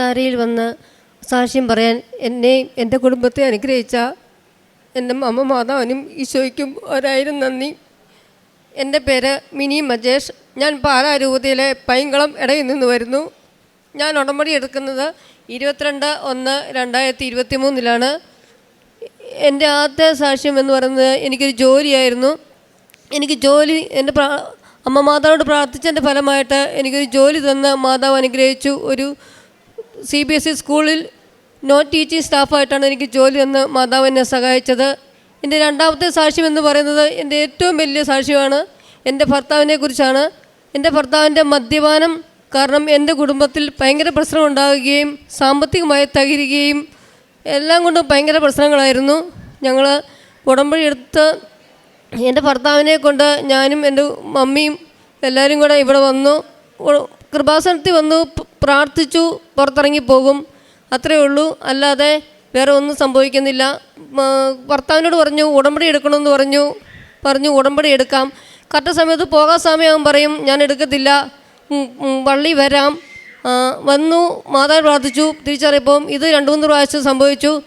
അൾത്താരയിൽ വന്ന് സാക്ഷ്യം പറയാൻ എന്നെ എന്റെ കുടുംബത്തെ അനുഗ്രഹിച്ച എന്റെ അമ്മ മാതാവിനും ഈശോയ്ക്കും ഒരായിരം നന്ദി. എന്റെ പേര് മിനി മജേഷ്. ഞാൻ പാലാരൂപതയിലെ പൈങ്കളം ഇടയിൽ നിന്ന് വരുന്നു. ഞാൻ ഉടമ്പടി എടുക്കുന്നത് ഇരുപത്തിരണ്ട് ഒന്ന് രണ്ടായിരത്തി ഇരുപത്തി മൂന്നിലാണ് എന്റെ ആദ്യത്തെ സാക്ഷ്യം എന്ന് പറയുന്നത് എനിക്കൊരു ജോലിയായിരുന്നു. എനിക്ക് ജോലി എന്റെ പ്രാ അമ്മ മാതാവിനോട് പ്രാർത്ഥിച്ചതിന്റെ ഫലമായിട്ട് എനിക്കൊരു ജോലി തന്ന് മാതാവ് അനുഗ്രഹിച്ചു. ഒരു സി ബി എസ് ഇ സ്കൂളിൽ നോൺ ടീച്ചിങ് സ്റ്റാഫായിട്ടാണ് എനിക്ക് ജോലി എന്ന് മാതാവ് എന്നെ സഹായിച്ചത്. എന്റെ രണ്ടാമത്തെ സാക്ഷ്യം എന്ന് പറയുന്നത് എന്റെ ഏറ്റവും വലിയ സാക്ഷ്യമാണ് എന്റെ ഭർത്താവിനെ കുറിച്ചാണ്. എന്റെ ഭർത്താവിന്റെ മദ്യപാനം കാരണം എന്റെ കുടുംബത്തിൽ ഭയങ്കര പ്രശ്നം ഉണ്ടാകുകയും സാമ്പത്തികമായി തകരുകയും എല്ലാം കൊണ്ടും ഭയങ്കര പ്രശ്നങ്ങളായിരുന്നു. ഞങ്ങൾ ഉടമ്പടി എടുത്ത് എന്റെ ഭർത്താവിനെ കൊണ്ട് ഞാനും എന്റെ മമ്മിയും എല്ലാവരും കൂടെ ഇവിടെ വന്നു. കൃപാസനത്തിൽ വന്നു. പ്രാർത്ഥിച്ചു പുറത്തിറങ്ങി പോകും. അത്രയേ ഉള്ളൂ. അല്ലാതെ വേറെ ഒന്നും സംഭവിക്കുന്നില്ല. ഭർത്താവിനോട് പറഞ്ഞു ഉടമ്പടി എടുക്കണമെന്ന് പറഞ്ഞു. പറഞ്ഞു ഉടമ്പടി എടുക്കാം. കറക്റ്റ് സമയത്ത് പോകാൻ സമയമാകും പറയും ഞാൻ എടുക്കത്തില്ല. പള്ളി വരാം. വന്നു മാതാവ് പ്രാർത്ഥിച്ചു. തിരിച്ചറിയപ്പം ഇത് രണ്ട് മൂന്ന് പ്രാവശ്യം സംഭവിച്ചു.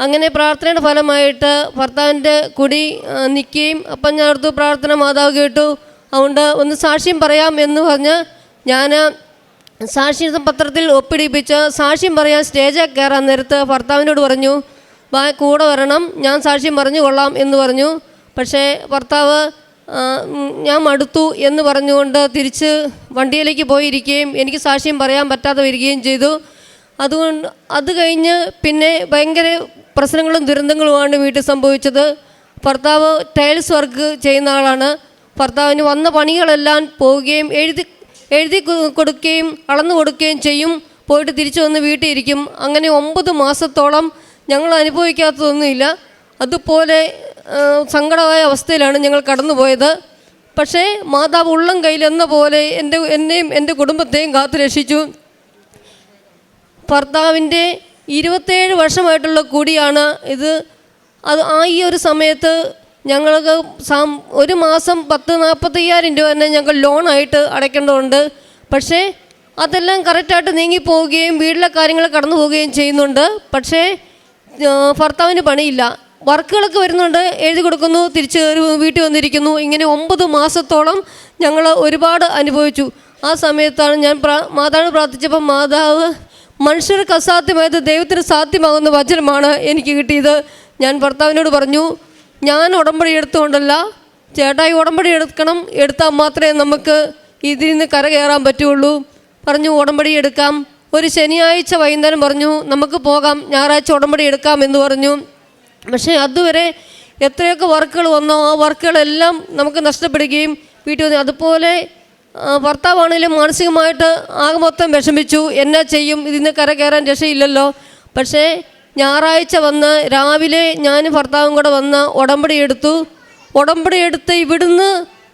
അങ്ങനെ പ്രാർത്ഥനയുടെ ഫലമായിട്ട് ഭർത്താവിന്റെ കുടി നിൽക്കുകയും അപ്പം ഞാൻ അടുത്ത് പ്രാർത്ഥന മാതാവ് കേട്ടു. അതുകൊണ്ട് ഒന്ന് സാക്ഷ്യം പറയാം എന്ന് പറഞ്ഞ് ഞാൻ സാക്ഷി പത്രത്തിൽ ഒപ്പിടിപ്പിച്ച് സാക്ഷ്യം പറയാൻ സ്റ്റേജിൽ കയറാൻ നേരത്ത് ഭർത്താവിനോട് പറഞ്ഞു വാ കൂടെ വരണം. ഞാൻ സാക്ഷ്യം പറഞ്ഞു കൊള്ളാം എന്ന് പറഞ്ഞു. പക്ഷേ ഭർത്താവ് ഞാൻ മടുത്തു എന്ന് പറഞ്ഞുകൊണ്ട് തിരിച്ച് വണ്ടിയിലേക്ക് പോയിരിക്കുകയും എനിക്ക് സാക്ഷ്യം പറയാൻ പറ്റാതെ വരികയും ചെയ്തു. അതുകൊണ്ട് അത് കഴിഞ്ഞ് പിന്നെ ഭയങ്കര പ്രശ്നങ്ങളും ദുരന്തങ്ങളുമാണ് വീട്ടിൽ സംഭവിച്ചത്. ഭർത്താവ് ടൈൽസ് വർക്ക് ചെയ്യുന്ന ആളാണ്. ഭർത്താവിന് വന്ന പണികളെല്ലാം പോവുകയും എഴുതി എഴുതി കൊടുക്കുകയും അളന്നു കൊടുക്കുകയും ചെയ്യും. പോയിട്ട് തിരിച്ചു വന്ന് വീട്ടിൽ ഇരിക്കും. അങ്ങനെ ഒമ്പത് മാസത്തോളം ഞങ്ങൾ അനുഭവിക്കാത്തതൊന്നുമില്ല. അതുപോലെ സങ്കടമായ അവസ്ഥയിലാണ് ഞങ്ങൾ കടന്നുപോയത്. പക്ഷേ മാതാവ് ഉള്ളം കയ്യിലെന്ന പോലെ എന്റെ എന്നെയും എന്റെ കുടുംബത്തെയും കാത്തു രക്ഷിച്ചു. ഭർത്താവിന്റെ ഇരുപത്തേഴ് വർഷമായിട്ടുള്ള കൂടിയാണ് ഇത്. അത് ആ ഈ ഒരു സമയത്ത് ഞങ്ങൾക്ക് സാം ഒരു മാസം പത്ത് നാൽപ്പത്തയ്യായിരം രൂപ തന്നെ ഞങ്ങൾ ലോണായിട്ട് അടയ്ക്കേണ്ടതുണ്ട്. പക്ഷേ അതെല്ലാം കറക്റ്റായിട്ട് നീങ്ങിപ്പോവുകയും വീട്ടിലെ കാര്യങ്ങൾ കടന്നു പോവുകയും ചെയ്യുന്നുണ്ട്. പക്ഷേ ഭർത്താവിന് പണിയില്ല. വർക്കുകളൊക്കെ വരുന്നുണ്ട്. എഴുതി കൊടുക്കുന്നു തിരിച്ച് കയറി വീട്ടിൽ വന്നിരിക്കുന്നു. ഇങ്ങനെ ഒമ്പത് മാസത്തോളം ഞങ്ങൾ ഒരുപാട് അനുഭവിച്ചു. ആ സമയത്താണ് ഞാൻ പ്രാ മാതാവിന് പ്രാർത്ഥിച്ചപ്പോൾ മാതാവ് മനുഷ്യർക്ക് അസാധ്യമായത് ദൈവത്തിന് സാധ്യമാകുന്ന വചനമാണ് എനിക്ക് കിട്ടിയത്. ഞാൻ ഭർത്താവിനോട് പറഞ്ഞു ഞാൻ ഉടമ്പടി എടുത്തുകൊണ്ടല്ല ചേട്ടായി ഉടമ്പടി എടുക്കണം എടുത്താൽ മാത്രമേ നമുക്ക് ഇതിൽ നിന്ന് കരകയറാൻ പറ്റുള്ളൂ പറഞ്ഞു ഉടമ്പടി എടുക്കാം. ഒരു ശനിയാഴ്ച വൈകുന്നേരം പറഞ്ഞു നമുക്ക് പോകാം ഞായറാഴ്ച ഉടമ്പടി എടുക്കാം എന്ന് പറഞ്ഞു. പക്ഷേ അതുവരെ എത്രയൊക്കെ വർക്കുകൾ വന്നോ ആ വർക്കുകളെല്ലാം നമുക്ക് നഷ്ടപ്പെടുകയും വീട്ടിൽ വന്നു അതുപോലെ ഭർത്താവാണെങ്കിലും മാനസികമായിട്ട് ആകെ മൊത്തം വിഷമിച്ചു. എന്നാ ചെയ്യും? ഇതിന്ന് കര കയറാൻ രക്ഷയില്ലല്ലോ. പക്ഷേ ഞായറാഴ്ച വന്ന് രാവിലെ ഞാൻ ഭർത്താവും കൂടെ വന്ന് ഉടമ്പടി എടുത്തു. ഉടമ്പടി എടുത്ത് ഇവിടുന്ന്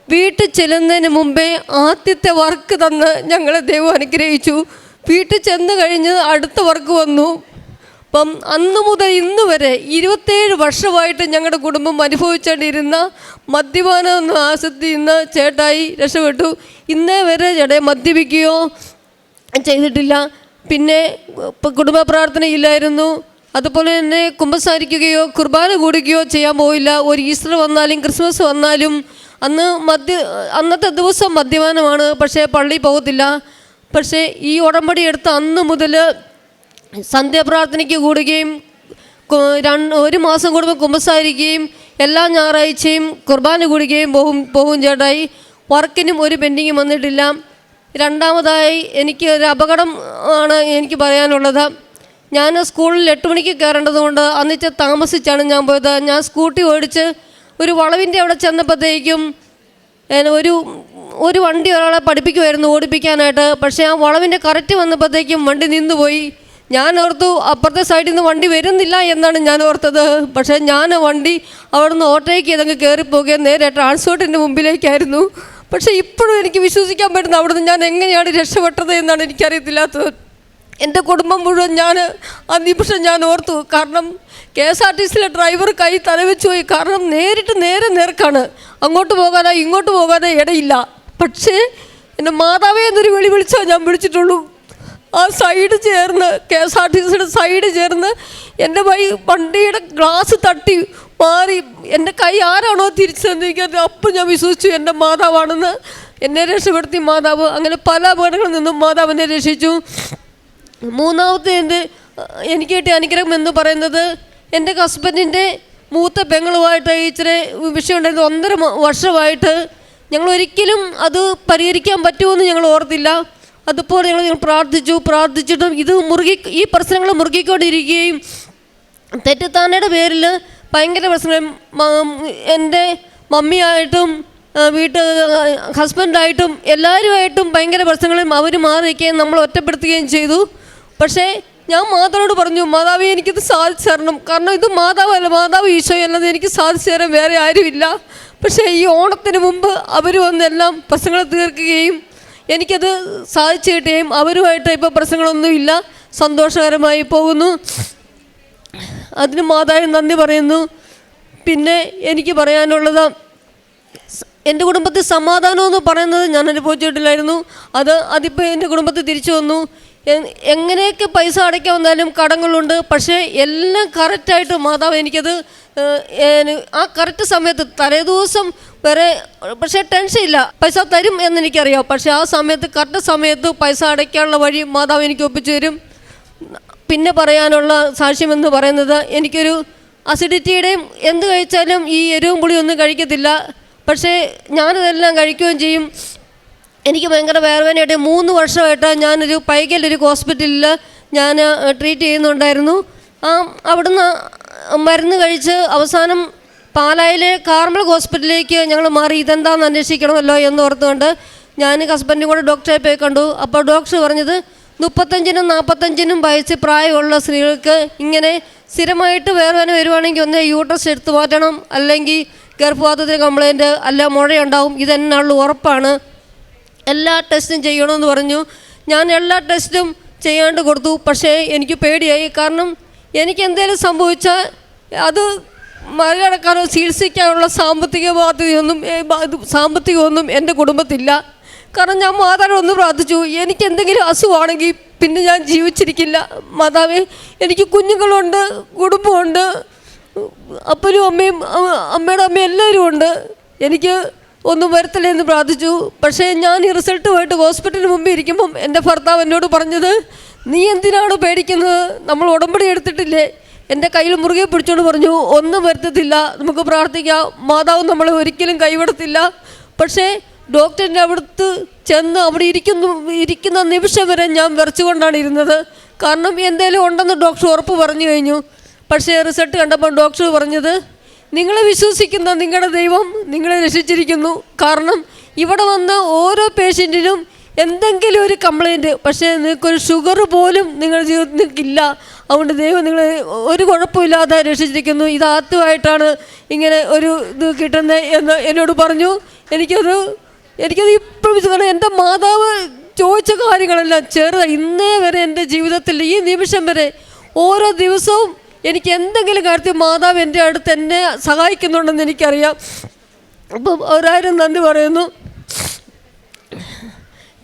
വീട്ടിൽ ചെല്ലുന്നതിന് മുമ്പേ ആദ്യത്തെ വർക്ക് തന്ന് ഞങ്ങളെ ദൈവം അനുഗ്രഹിച്ചു. വീട്ടിൽ ചെന്ന് കഴിഞ്ഞ് അടുത്ത വർക്ക് വന്നു. അപ്പം അന്ന് മുതൽ ഇന്ന് വരെ ഇരുപത്തേഴ് വർഷമായിട്ട് ഞങ്ങളുടെ കുടുംബം അനുഭവിച്ചുകൊണ്ടിരുന്ന മദ്യപാനം എന്ന ആസക്തി ഇന്ന് ചേട്ടായി രക്ഷപ്പെട്ടു. ഇന്നേ വരെ ചേട്ടയെ മദ്യപിക്കുകയോ ചെയ്തിട്ടില്ല. പിന്നെ കുടുംബ പ്രാർത്ഥനയില്ലായിരുന്നു അതുപോലെ തന്നെ കുമ്പസാരിക്കുകയോ കുർബാന കൂടുകയോ ചെയ്യാൻ പോയില്ല. ഒരു ഈസ്റ്റർ വന്നാലും ക്രിസ്മസ് വന്നാലും അന്ന് മദ്യ അന്നത്തെ ദിവസം മദ്യപാനമാണ്. പക്ഷേ പള്ളി പോകത്തില്ല. പക്ഷേ ഈ ഉടമ്പടി എടുത്ത അന്ന് മുതൽ സന്ധ്യാപ്രാർത്ഥനയ്ക്ക് കൂടുകയും ഒരു മാസം കൂടുമ്പോൾ കുമ്പസാരിക്കുകയും എല്ലാ ഞായറാഴ്ചയും കുർബാന കൂടുകയും പോകും പോകും ചേട്ടായി. വർക്കിനും ഒരു പെൻഡിങ്ങും വന്നിട്ടില്ല. രണ്ടാമതായി എനിക്ക് ഒരു അപകടം ആണ് എനിക്ക് പറയാനുള്ളത്. ഞാൻ സ്കൂളിൽ എട്ട് മണിക്ക് കയറേണ്ടതുകൊണ്ട് അന്നിച്ച് താമസിച്ചാണ് ഞാൻ പോയത്. ഞാൻ സ്കൂട്ടി ഓടിച്ച് ഒരു വളവിന്റെ അവിടെ ചെന്നപ്പോഴത്തേക്കും ഒരു ഒരു വണ്ടി ഒരാളെ പഠിപ്പിക്കുമായിരുന്നു ഓടിപ്പിക്കാനായിട്ട്. പക്ഷേ ആ വളവിന്റെ കറക്റ്റ് വന്നപ്പോഴത്തേക്കും വണ്ടി നിന്നുപോയി. ഞാൻ ഓർത്തു അപ്പുറത്തെ സൈഡിൽ നിന്ന് വണ്ടി വരുന്നില്ല എന്നാണ് ഞാൻ ഓർത്തത്. പക്ഷേ ഞാൻ വണ്ടി അവിടുന്ന് ഓട്ടോയ്ക്ക് ഇതങ്ങ് കയറിപ്പോകുകയും നേരെ ട്രാൻസ്പോർട്ടിന്റെ മുമ്പിലേക്കായിരുന്നു. പക്ഷേ ഇപ്പോഴും എനിക്ക് വിശ്വസിക്കാൻ പറ്റുന്ന അവിടുന്ന് ഞാൻ എങ്ങനെയാണ് രക്ഷപ്പെട്ടത് എന്നാണ് എനിക്കറിയത്തില്ലാത്തത്. എന്റെ കുടുംബം മുഴുവൻ ഞാൻ ആ നിമിഷം ഞാൻ ഓർത്തു കാരണം കെ എസ് ആർ ടി സിയിലെ ഡ്രൈവർ കൈ തലവെച്ച് പോയി. കാരണം നേരിട്ട് നേരെ നേർക്കാണ്. അങ്ങോട്ട് പോകാനോ ഇങ്ങോട്ട് പോകാനോ ഇടയില്ല. പക്ഷേ എന്റെ മാതാവേ എന്നൊരു വിളി വിളിച്ചോ ഞാൻ വിളിച്ചിട്ടുള്ളൂ. ആ സൈഡ് ചേർന്ന് കെ എസ് ആർ ടി സിയുടെ സൈഡ് ചേർന്ന് എന്റെ വൈ വണ്ടിയുടെ ഗ്ലാസ് തട്ടി മാറി. എന്റെ കൈ ആരാണോ തിരിച്ചു തന്നിരിക്കുന്നത് അപ്പം ഞാൻ വിശ്വസിച്ചു എന്റെ മാതാവാണെന്ന്. എന്നെ രക്ഷപ്പെടുത്തി മാതാവ്. അങ്ങനെ പല അപകടങ്ങളിൽ നിന്നും മാതാവിനെ രക്ഷിച്ചു. മൂന്നാമത്തെ എന്റെ എനിക്ക് കിട്ടിയ അനുഗ്രഹം എന്ന് പറയുന്നത് എന്റെ ഹസ്ബൻഡിന്റെ മൂത്ത പെങ്ങളുമായിട്ട് ഇച്ചിരി വിഷയം ഉണ്ടായിരുന്നു. ഒന്നര വർഷമായിട്ട് ഞങ്ങൾ ഒരിക്കലും അത് പരിഹരിക്കാൻ പറ്റുമെന്ന് ഞങ്ങൾ ഓർത്തില്ല. അതുപോലെ ഞങ്ങൾ ഞങ്ങൾ പ്രാർത്ഥിച്ചു പ്രാർത്ഥിച്ചിട്ടും ഇത് മുറുകി ഈ പ്രശ്നങ്ങൾ മുറുകിക്കൊണ്ടിരിക്കുകയും തെറ്റിദ്ധാരണയുടെ പേരിൽ ഭയങ്കര പ്രശ്നം. എന്റെ മമ്മിയായിട്ടും വീട്ട് ഹസ്ബൻഡായിട്ടും എല്ലാവരുമായിട്ടും ഭയങ്കര പ്രശ്നങ്ങളും അവർ മാറി നിൽക്കുകയും നമ്മൾ ഒറ്റപ്പെടുത്തുകയും ചെയ്തു. പക്ഷേ ഞാൻ മാതാവിനോട് പറഞ്ഞു മാതാവ് എനിക്കിത് സാധിച്ചു തരണം കാരണം ഇത് മാതാവല്ല മാതാവ് ഈശോ അല്ലാതെ എനിക്ക് സാധിച്ചു തരാൻ വേറെ ആരുമില്ല. പക്ഷേ ഈ ഓണത്തിന് മുമ്പ് അവർ വന്നെല്ലാം പ്രശ്നങ്ങൾ തീർക്കുകയും എനിക്കത് സാധിച്ചു കിട്ടുകയും അവരുമായിട്ട് ഇപ്പോൾ പ്രശ്നങ്ങളൊന്നുമില്ല സന്തോഷകരമായി പോകുന്നു. അതിന് മാതാവിന് നന്ദി പറയുന്നു. പിന്നെ എനിക്ക് പറയാനുള്ളത് എന്റെ കുടുംബത്തിൽ സമാധാനം എന്ന് പറയുന്നത് ഞാൻ അനുഭവിച്ചിട്ടില്ലായിരുന്നു. അത് അതിപ്പോൾ എന്റെ കുടുംബത്തിൽ തിരിച്ചു വന്നു. എങ്ങനെയൊക്കെ പൈസ അടയ്ക്കാൻ വന്നാലും കടങ്ങളുണ്ട്. പക്ഷേ എല്ലാം കറക്റ്റായിട്ട് മാതാവ് എനിക്കത് ആ കറക്റ്റ് സമയത്ത് തലേദിവസം വരെ പക്ഷേ ടെൻഷൻ ഇല്ല. പൈസ തരും എന്ന് എന്നെനിക്കറിയാം. പക്ഷേ ആ സമയത്ത് കറക്റ്റ് സമയത്ത് പൈസ അടയ്ക്കാനുള്ള വഴി മാതാവ് എനിക്ക് ഒപ്പിച്ചു തരും. പിന്നെ പറയാനുള്ള സാക്ഷ്യം എന്ന് പറയുന്നത് എനിക്കൊരു അസിഡിറ്റിയുടെയും എന്ത് കഴിച്ചാലും ഈ എരിവും പുളിയൊന്നും കഴിക്കത്തില്ല. പക്ഷേ ഞാനതെല്ലാം കഴിക്കുകയും ചെയ്യും. എനിക്ക് ഭയങ്കര വേർവേനയായിട്ട് മൂന്ന് വർഷമായിട്ട് ഞാനൊരു പൈകലൊരു ഹോസ്പിറ്റലിൽ ഞാൻ ട്രീറ്റ് ചെയ്യുന്നുണ്ടായിരുന്നു. ആ അവിടുന്ന് മരുന്ന് കഴിച്ച് അവസാനം പാലായിലെ കാർമൽ ഹോസ്പിറ്റലിലേക്ക് ഞങ്ങൾ മാറി. ഇതെന്താണെന്ന് അന്വേഷിക്കണമല്ലോ എന്ന് ഓർത്തുകൊണ്ട് ഞാൻ ഹസ്ബൻഡും കൂടെ ഡോക്ടറെ പോയി കണ്ടു. അപ്പോൾ ഡോക്ടർ പറഞ്ഞത് മുപ്പത്തഞ്ചിനും നാൽപ്പത്തഞ്ചിനും വയസ്സ് പ്രായമുള്ള സ്ത്രീകൾക്ക് ഇങ്ങനെ സ്ഥിരമായിട്ട് വേർവേന വരുവാണെങ്കിൽ ഒന്ന് യൂട്രസ് എടുത്തു മാറ്റണം. അല്ലെങ്കിൽ ഗർഭപാത്രത്തിന് കംപ്ലൈന്റ് അല്ല മുഴയുണ്ടാവും. ഇതെന്നുള്ള ഉറപ്പാണ്. എല്ലാ ടെസ്റ്റും ചെയ്യണമെന്ന് പറഞ്ഞു. ഞാൻ എല്ലാ ടെസ്റ്റും ചെയ്യാണ്ട് കൊടുത്തു. പക്ഷേ എനിക്ക് പേടിയായി. കാരണം എനിക്ക് എന്തെങ്കിലും സംഭവിച്ചാൽ അത് മറികടക്കാനോ ചികിത്സിക്കാനുള്ള സാമ്പത്തിക ബാധ്യതയൊന്നും സാമ്പത്തികമൊന്നും എന്റെ കുടുംബത്തില്ല. കാരണം ഞാൻ മാതാവിനെ ഒന്ന് പ്രാർത്ഥിച്ചു. എനിക്ക് എന്തെങ്കിലും അസുഖമാണെങ്കിൽ പിന്നെ ഞാൻ ജീവിച്ചിരിക്കില്ല. മാതാവേ എനിക്ക് കുഞ്ഞുങ്ങളുണ്ട് കുടുംബമുണ്ട്. അപ്പനും അമ്മയും അമ്മയുടെ അമ്മയും എല്ലാവരും ഉണ്ട്. എനിക്ക് ഒന്നും വരത്തില്ല എന്ന് പ്രാർത്ഥിച്ചു. പക്ഷേ ഞാൻ ഈ റിസൾട്ടുമായിട്ട് ഹോസ്പിറ്റലിന് മുമ്പ് ഇരിക്കുമ്പം എന്റെ ഭർത്താവ് എന്നോട് പറഞ്ഞത് നീ എന്തിനാണ് പേടിക്കുന്നത്? നമ്മൾ ഉടമ്പടി എടുത്തിട്ടില്ലേ? എന്റെ കയ്യിൽ മുറുകെ പിടിച്ചുകൊണ്ട് പറഞ്ഞു ഒന്നും വരുത്തത്തില്ല. നമുക്ക് പ്രാർത്ഥിക്കാം. മാതാവ് നമ്മളെ ഒരിക്കലും കൈവിടത്തില്ല. പക്ഷേ ഡോക്ടറിന്റെ അവിടുത്ത് ചെന്ന് അവിടെ ഇരിക്കുന്നു ഇരിക്കുന്ന നിമിഷം വരെ ഞാൻ വിറച്ചുകൊണ്ടാണ് ഇരുന്നത്. കാരണം എന്തേലും ഉണ്ടെന്ന് ഡോക്ടർ ഉറപ്പ് പറഞ്ഞു കഴിഞ്ഞു. പക്ഷേ റിസൾട്ട് കണ്ടപ്പോൾ ഡോക്ടർ പറഞ്ഞത് നിങ്ങളെ വിശ്വസിക്കുന്ന നിങ്ങളുടെ ദൈവം നിങ്ങളെ രക്ഷിച്ചിരിക്കുന്നു. കാരണം ഇവിടെ വന്ന ഓരോ പേഷ്യന്റിനും എന്തെങ്കിലും ഒരു കംപ്ലൈന്റ് പക്ഷേ നിങ്ങൾക്കൊരു ഷുഗർ പോലും നിങ്ങളുടെ ജീവിതത്തിൽ നിങ്ങൾക്കില്ല അതുകൊണ്ട് ദൈവം നിങ്ങൾ ഒരു കുഴപ്പമില്ലാതെ രക്ഷിച്ചിരിക്കുന്നു. ഇത് ആദ്യമായിട്ടാണ് ഇങ്ങനെ ഒരു ഇത് കിട്ടുന്നത് എന്ന് എന്നോട് പറഞ്ഞു. എനിക്കത് എനിക്കത് ഇപ്പോഴും കാരണം എന്റെ മാതാവ് ചോദിച്ച കാര്യങ്ങളെല്ലാം ചെറുത് ഇന്നേ വരെ എന്റെ ജീവിതത്തിൽ ഈ നിമിഷം വരെ ഓരോ ദിവസവും എനിക്ക് എന്തെങ്കിലും കാര്യത്തിൽ മാതാവ് എന്റെ അടുത്ത് എന്നെ സഹായിക്കുന്നുണ്ടെന്ന് എനിക്കറിയാം. അപ്പം ഒരായിരം നന്ദി പറയുന്നു.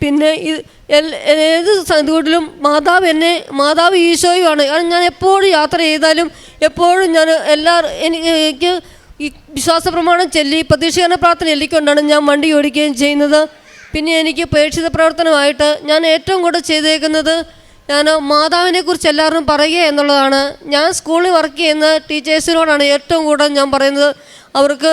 പിന്നെ ഇത് ഏത് ഇതുകൊണ്ടിലും മാതാവ് എന്നെ മാതാവ് ഈശോയുമാണ്. കാരണം ഞാൻ എപ്പോഴും യാത്ര ചെയ്താലും എപ്പോഴും ഞാൻ എല്ലാ എനിക്ക് ഈ വിശ്വാസ പ്രമാണം ചൊല്ലി പ്രതീക്ഷിക്കുന്ന പ്രാർത്ഥന ചൊല്ലിക്കൊണ്ടാണ് ഞാൻ വണ്ടി ഓടിക്കുകയും ചെയ്യുന്നത്. പിന്നെ എനിക്ക് പ്രേക്ഷിത പ്രവർത്തനമായിട്ട് ഞാൻ ഏറ്റവും കൂടുതൽ ചെയ്തേക്കുന്നത് ഞാൻ മാതാവിനെ കുറിച്ച് എല്ലാവരും പറയുക എന്നുള്ളതാണ്. ഞാൻ സ്കൂളിൽ വർക്ക് ചെയ്യുന്ന ടീച്ചേഴ്സിനോടാണ് ഏറ്റവും കൂടുതൽ ഞാൻ പറയുന്നത്. അവർക്ക്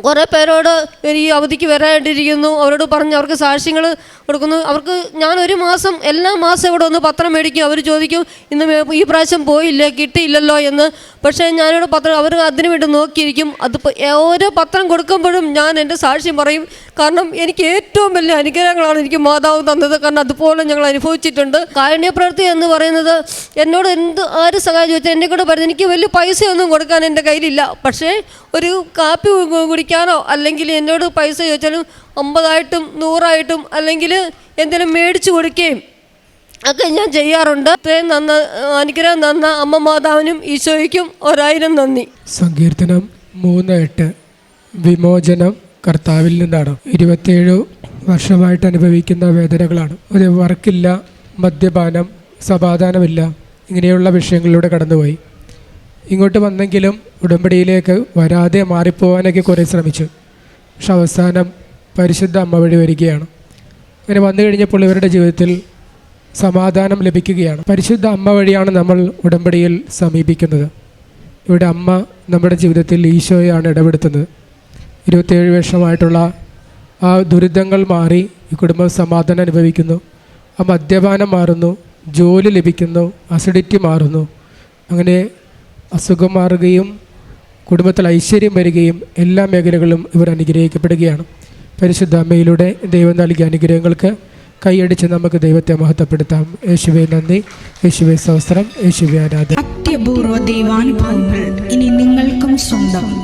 കുറേ പേരോട് ഈ അവധിക്ക് വരാണ്ടിരിക്കുന്നു അവരോട് പറഞ്ഞ് അവർക്ക് സാക്ഷ്യങ്ങൾ കൊടുക്കുന്നു. അവർക്ക് ഞാൻ ഒരു മാസം എല്ലാ മാസം ഇവിടെ ഒന്ന് പത്രം മേടിക്കും. അവർ ചോദിക്കും ഇന്ന് ഈ പ്രാവശ്യം പോയില്ല? കിട്ടിയില്ലല്ലോ? എന്ന്. പക്ഷേ ഞാനിവിടെ പത്രം അവർ അതിനു വേണ്ടി നോക്കിയിരിക്കും. അത് ഓരോ പത്രം കൊടുക്കുമ്പോഴും ഞാൻ എന്റെ സാക്ഷ്യം പറയും. കാരണം എനിക്ക് ഏറ്റവും വലിയ അനുഗ്രഹങ്ങളാണ് എനിക്ക് മാതാവ് തന്നത്. കാരണം അതുപോലെ ഞങ്ങൾ അനുഭവിച്ചിട്ടുണ്ട്. കാരുണ്യ പ്രവൃത്തി എന്ന് പറയുന്നത് എന്നോട് എന്ത് ആര് സഹായം ചോദിച്ചാൽ എന്നെ കൂടെ പറഞ്ഞു എനിക്ക് വലിയ പൈസയൊന്നും കൊടുക്കാൻ എന്റെ കയ്യിലില്ല. പക്ഷേ ഒരു കാപ്പി കു- കുടിക്കാനോ അല്ലെങ്കിൽ എന്നോട് പൈസ ചോദിച്ചാലും അമ്പതായിട്ടും നൂറായിട്ടും അല്ലെങ്കിൽ എന്തെങ്കിലും മേടിച്ചു കൊടുക്കുകയും ഒക്കെ ഞാൻ ചെയ്യാറുണ്ട്. ഇത്രയും നന്ന അനുഗ്രഹം തന്ന അമ്മ മാതാവിനും ഈശോയ്ക്കും ഒരായിരം നന്ദി. സങ്കീർത്തനം മൂന്ന് എട്ട് വിമോചനം കർത്താവിൽ നിന്നാണ്. ഇരുപത്തിയേഴ് വർഷമായിട്ട് അനുഭവിക്കുന്ന വേദനകളാണ്. ഒരു വർക്കില്ല മദ്യപാനം സമാധാനമില്ല ഇങ്ങനെയുള്ള വിഷയങ്ങളിലൂടെ കടന്നുപോയി. ഇങ്ങോട്ട് വന്നെങ്കിലും ഉടമ്പടിയിലേക്ക് വരാതെ മാറിപ്പോവാനൊക്കെ കുറേ ശ്രമിച്ചു. പക്ഷെ അവസാനം പരിശുദ്ധ അമ്മ വഴി വരികയാണ്. അങ്ങനെ വന്നു കഴിഞ്ഞപ്പോൾ ഇവരുടെ ജീവിതത്തിൽ സമാധാനം ലഭിക്കുകയാണ്. പരിശുദ്ധ അമ്മ വഴിയാണ് നമ്മൾ ഉടമ്പടിയിൽ സമീപിക്കുന്നത്. ഇവിടെ അമ്മ നമ്മുടെ ജീവിതത്തിൽ ഈശോയാണ് ഇടപെടുത്തുന്നത്. ഇരുപത്തേഴ് വർഷമായിട്ടുള്ള ആ ദുരിതങ്ങൾ മാറി ഈ കുടുംബം സമാധാനം അനുഭവിക്കുന്നു. ആ മദ്യപാനം മാറുന്നു ജോലി ലഭിക്കുന്നു അസിഡിറ്റി മാറുന്നു. അങ്ങനെ അസുഖം മാറുകയും കുടുംബത്തിൽ ഐശ്വര്യം വരികയും എല്ലാ മേഖലകളും ഇവർ അനുഗ്രഹിക്കപ്പെടുകയാണ്. പരിശുദ്ധ അമ്മയിലൂടെ ദൈവം നൽകിയ അനുഗ്രഹങ്ങൾക്ക് കൈയടിച്ച് നമുക്ക് ദൈവത്തെ മഹത്വപ്പെടുത്താം. യേശുവെ നന്ദി. യേശുവെ സഹസ്രം യേശുവെ ആരാധന. അത്യപൂർവ ദൈവാനുഭവങ്ങൾ ഇനി നിങ്ങൾക്കും സ്വന്തം.